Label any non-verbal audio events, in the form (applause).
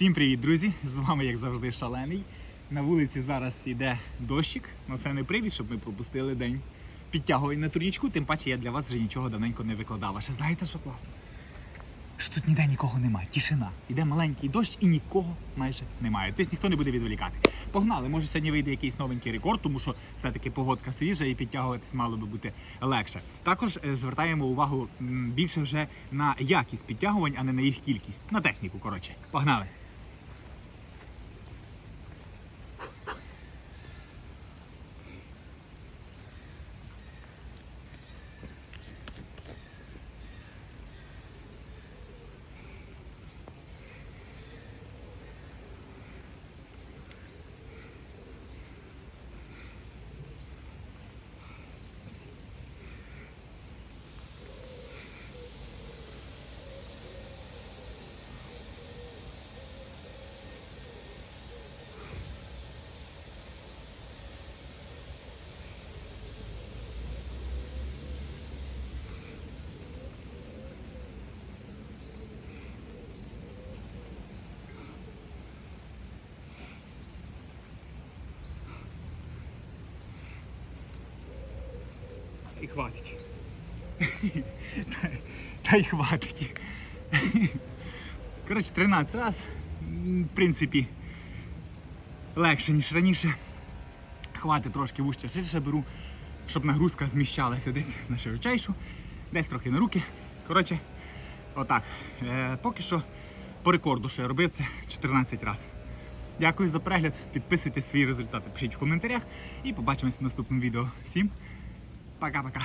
Всім привіт, друзі! З вами, як завжди, шалений. На вулиці зараз йде дощик, але це не привід, щоб ми пропустили день підтягувань на турнічку. Тим паче я для вас вже нічого давненько не викладав. А ще знаєте, що класно? Що тут ніде нікого немає, тишина. Іде маленький дощ і нікого майже немає. Тобто ніхто не буде відволікати. Погнали, може сьогодні вийде якийсь новенький рекорд, тому що все-таки погодка свіжа і підтягуватись мало би бути легше. Також е, звертаємо увагу більше вже на якість підтягувань, а не на їх кількість. На техніку, коротше. Погнали! І хватить. (laughs) Та й хватить. Коротше, 13 раз. В принципі, легше, ніж раніше. Хватить трошки вужче ширше беру, щоб нагрузка зміщалася десь на широчайшу, десь трохи на руки. Коротше, отак. Е, поки що по рекорду, що я робив, це 14 разів. Дякую за перегляд. Підписуйтесь свої результати, пишіть в коментарях і побачимось в наступному відео. Всім пока-пока.